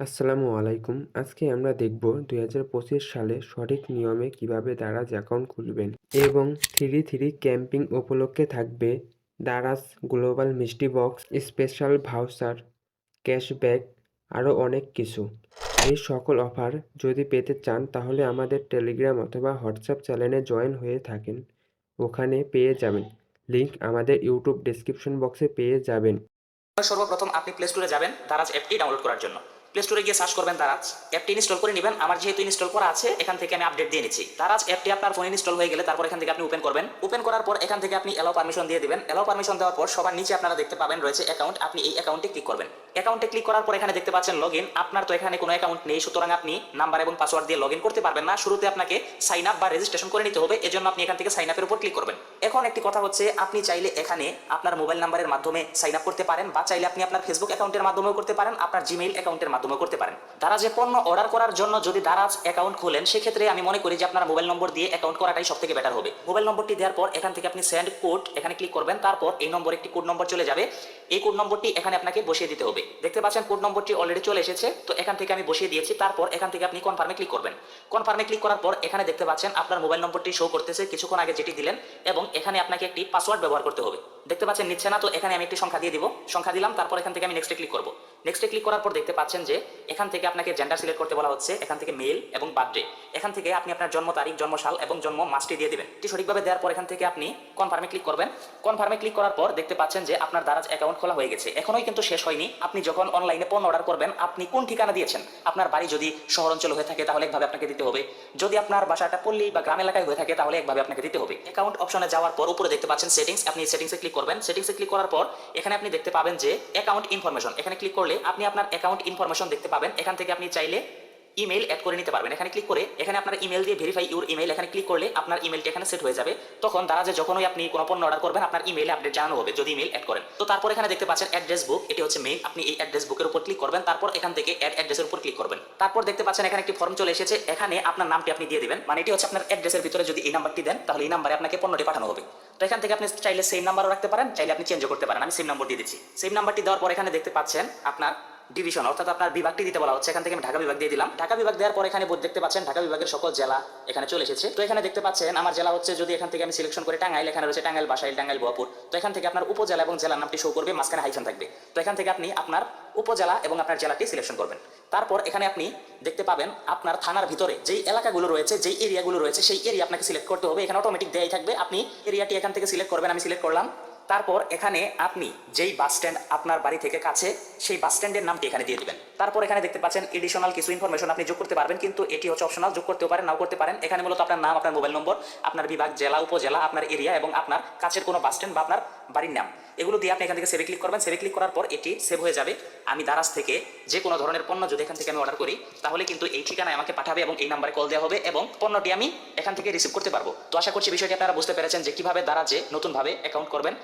আসসালামু আলাইকুম। আজকে আমরা দেখব দুই হাজার পঁচিশ সালে সঠিক নিয়মে কীভাবে দারাজ অ্যাকাউন্ট খুলবেন এবং থ্রি থ্রি ক্যাম্পিং উপলক্ষে থাকবে দারাজ গ্লোবাল মিষ্টি বক্স, স্পেশাল ভাউচার, ক্যাশব্যাক, আরও অনেক কিছু। এই সকল অফার যদি পেতে চান তাহলে আমাদের টেলিগ্রাম অথবা হোয়াটসঅ্যাপ চ্যানেলে জয়েন হয়ে থাকেন। ওখানে পেয়ে যাবেন। লিংক আমাদের ইউটিউব ডেসক্রিপশন বক্সে পেয়ে যাবেন। সর্বপ্রথম আপনি প্লে স্টোরে যাবেন দারাজ অ্যাপটি ডাউনলোড করার জন্য। প্লে স্টোরে গিয়ে সার্চ করবেন দারাজ অ্যাপটি ইনস্টল করে নেবেন। আমার যেহেতু ইনস্টল করা আছে, এখান থেকে আমি আপডেট দিয়ে নিচ্ছি। দারাজ অ্যাপটি আপনার ফোনে ইনস্টল হয়ে গেলে তারপর এখান থেকে আপনি ওপেন করবেন। ওপেন করার পর এখান থেকে আপনি এলাও পারমিশন দিয়ে দেবেন। এলাও পারমিশন দেওয়ার পর সবার নিচে আপনারা দেখতে পাবেন রয়েছে অ্যাকাউন্ট আপনি এই অ্যাকাউন্টে ক্লিক করবেন। অ্যাকাউন্টে ক্লিক করার পর এখানে দেখতে পাচ্ছেন লগ আপনার তো এখানে কোনো অ্যাকাউন্ট নেই, সুতরাং আপনি নাম্বার এবং পাসওয়ার্ড দিয়ে লগ করতে পারবেন না। শুরুতে আপনাকে সাইন আপ বা রেজিস্ট্রেশন করে নিতে হবে। এজন্য আপনি এখান থেকে সাইন আপের উপর ক্লিক করবেন। এখন একটি কথা হচ্ছে, আপনি চাইলে এখানে আপনার মোবাইল নাম্বারের মাধ্যমে সাইন আপ করতে পারেন, বা চাইলে আপনি আপনার ফেসবুক অ্যাকাউন্টের মাধ্যমেও করতে পারেন, আপনার জিমেইল অ্যাকাউন্টের মাধ্যমেও করতে পারেন। দারাজে পণ্য অর্ডার করার জন্য যদি দারাজ অ্যাকাউন্ট খোলেন, সেক্ষেত্রে আমি মনে করি যে আপনার মোবাইল নম্বর দিয়ে অ্যাকাউন্ট করাটাই সব থেকে বেটার হবে। মোবাইল নম্বরটি দেওয়ার পর এখান থেকে আপনি সেন্ড কোড এখানে ক্লিক করবেন, তারপর এই নম্বর একটি কোড নম্বর চলে যাবে। এই কোড নম্বরটি এখানে আপনাকে বসিয়ে দিতে হবে। দেখতে পাচ্ছেন কোড নম্বরটি অলরেডি চলে এসেছে, তো এখান থেকে আমি বসিয়ে দিয়েছি, তারপর এখান থেকে আপনি কনফার্মে ক্লিক করবেন। কনফার্মে ক্লিক করার পর এখানে দেখতে পাচ্ছেন আপনার মোবাইল নম্বরটি শো করতেছে, কিছুক্ষণ আগে যেটি দিলেন, এবং এখানে আপনাকে একটি পাসওয়ার্ড ব্যবহার করতে হবে। দেখতে পাচ্ছেন নিচ্ছে না, তো এখানে আমি একটি সংখ্যা দিয়ে দিব। সংখ্যা দিলাম, তারপর এখান থেকে আমি নেক্সটে ক্লিক করব। নেক্সটে ক্লিক করার পর দেখতে পাচ্ছেন যে, এখান থেকে আপনাকে জেন্ডার সিলেক্ট করতে বলা হচ্ছে, এখান থেকে মেল এবং বার্থডে এখান থেকে আপনি আপনার জন্ম তারিখ, জন্ম সাল এবং জন্ম মাসটি দিয়ে দেবেন। এটি সঠিকভাবে দেওয়ার পর এখান থেকে আপনি কনফার্মে ক্লিক করবেন। কনফার্মে ক্লিক করার পর দেখতে পাচ্ছেন যে, আপনার দারাজ অ্যাকাউন্ট খোলা হয়ে গেছে। এখনোই কিন্তু শেষ হয়নি। আপনি যখন অনলাইনে পণ্য অর্ডার করবেন, আপনি কোন ঠিকানা দিয়েছেন? আপনার বাড়ি যদি শহর অঞ্চল হয়ে থাকে, তাহলে একভাবে আপনাকে দিতে হবে। যদি আপনার বাসাটা পল্লী বা গ্রাম এলাকায় হয়ে থাকে, তাহলে একভাবে আপনাকে দিতে হবে। অ্যাকাউন্ট অপশনে যাওয়ার পর উপরে দেখতে পাচ্ছেন সেটিংস আপনি সেটিংসে ক্লিক করবেন। সেটিংসে ক্লিক করার পর এখানে আপনি দেখতে পাবেন যে অ্যাকাউন্ট ইনফরমেশন এখানে ক্লিক করলে আপনি আপনার অ্যাকাউন্ট ইনফরমেশন দেখতে পাবেন। এখান থেকে আপনি চাইলে ইমেল অ্যাড করে নিতে পারবেন। এখানে ক্লিক করে এখানে আপনার ইমেল দিয়ে ভেরিফাই ইউর ইমেল এখানে ক্লিক করলে আপনার ইমেলটি এখানে সেট হয়ে যাবে। তখন তারা যে যখনই আপনি কোনো পণ্য অর্ডার করবেন, আপনার ইমেলে আপডেট জানানো হবে, যদি ইমেল অ্যাড করেন। তো তারপর এখানে দেখতে পাচ্ছেন অ্যাড্রেস বুক এটি হচ্ছে মেইল আপনি এই অ্যাড্রেস বুকের উপর ক্লিক করবেন, তারপর এখান থেকে অ্যাড অ্যাড্রেসের উপর ক্লিক করবেন। তারপর দেখতে পাচ্ছেন এখানে একটি ফর্ম চলে এসেছে। এখানে আপনার নামটি আপনি দিয়ে দিবেন। মানে এটি হচ্ছে আপনার অ্যাড্রেসের ভিতরে যদি এই নাম্বারটি দেন, তাহলে এই নাম্বারে আপনাকে পণ্যটি পাঠানো হবে। তো এখান থেকে আপনি চাইলে সেম নাম্বারও রাখতে পারেন, চাইলে আপনি চেঞ্জও করতে পারেন। আমি সেম নাম্বার দিয়ে দিচ্ছি। সেম নাম্বারটি দেওয়ার পর এখানে দেখতে পাচ্ছেন আপনার ডিভিশন অর্থাৎ আপনার বিভাগটি দিতে বলা হচ্ছে। এখান থেকে আমি ঢাকা বিভাগ দিয়ে দিলাম। ঢাকা বিভাগ দেওয়ার পর এখানে দেখতে পাচ্ছেন, ঢাকা বিভাগের সকল জেলা এখানে চলে এসেছে। তো এখানে দেখতে পাচ্ছেন, আমার জেলা হচ্ছে যদি এখান থেকে আমি সিলেকশন করে, টাঙ্গাইল, এখানে রয়েছে টাঙ্গাইল, বাসাইল, টাঙ্গাইল, বোয়াপুর। তো এখান থেকে আপনার উপজেলা এবং জেলার নামটি শো করবে, মাঝখানে হাইফেন থাকবে। তো এখান থেকে আপনি আপনার উপজেলা এবং আপনার জেলাটি সিলেকশন করবেন। তারপর এখানে আপনি দেখতে পাবেন, আপনার থানার ভিতরে যেই এলাকাগুলো রয়েছে, যেই এরিয়াগুলো রয়েছে, সেই এরিয়া আপনাকে সিলেক্ট করতে হবে। এখানে অটোমেটিক দেয়াই থাকবে। আপনি এরিয়াটি এখান থেকে সিলেক্ট করবেন, আমি সিলেক্ট করলাম। তারপর এখানে আপনি যেই বাস স্ট্যান্ড আপনার বাড়ি থেকে কাছে, সেই বাস স্ট্যান্ডের নামটি এখানে দিয়ে দেবেন। তারপর এখানে দেখতে পাচ্ছেন এডিশনাল কিছু ইনফরমেশন আপনি যোগ করতে পারবেন, কিন্তু এটি হচ্ছে অপশনাল যোগ করতেও পারেন, নাও করতে পারেন। এখানে মূলত আপনার নাম, আপনার মোবাইল নম্বর আপনার বিভাগ, জেলা, উপজেলা, আপনার এরিয়া এবং আপনার কাছের কোনো বাস স্ট্যান্ড বা আপনার বাড়ির নাম। এগুলো দিয়ে আপনি এখান থেকে সেভে ক্লিক করবেন। সেভে ক্লিক করার পর এটি সেভ হয়ে যাবে। আমি দারাজ থেকে যে কোনো ধরনের পণ্য যদি এখান থেকে আমি অর্ডার করি, তাহলে কিন্তু এই ঠিকানায় আমাকে পাঠাবে এবং এই নাম্বারে কল দেওয়া হবে এবং পণ্যটি আমি এখান থেকে রিসিভ করতে পারব। তো আশা করছি বিষয়টি আপনারা বুঝতে পেরেছেন যে কীভাবে দারাজে নতুনভাবে অ্যাকাউন্ট করবেন।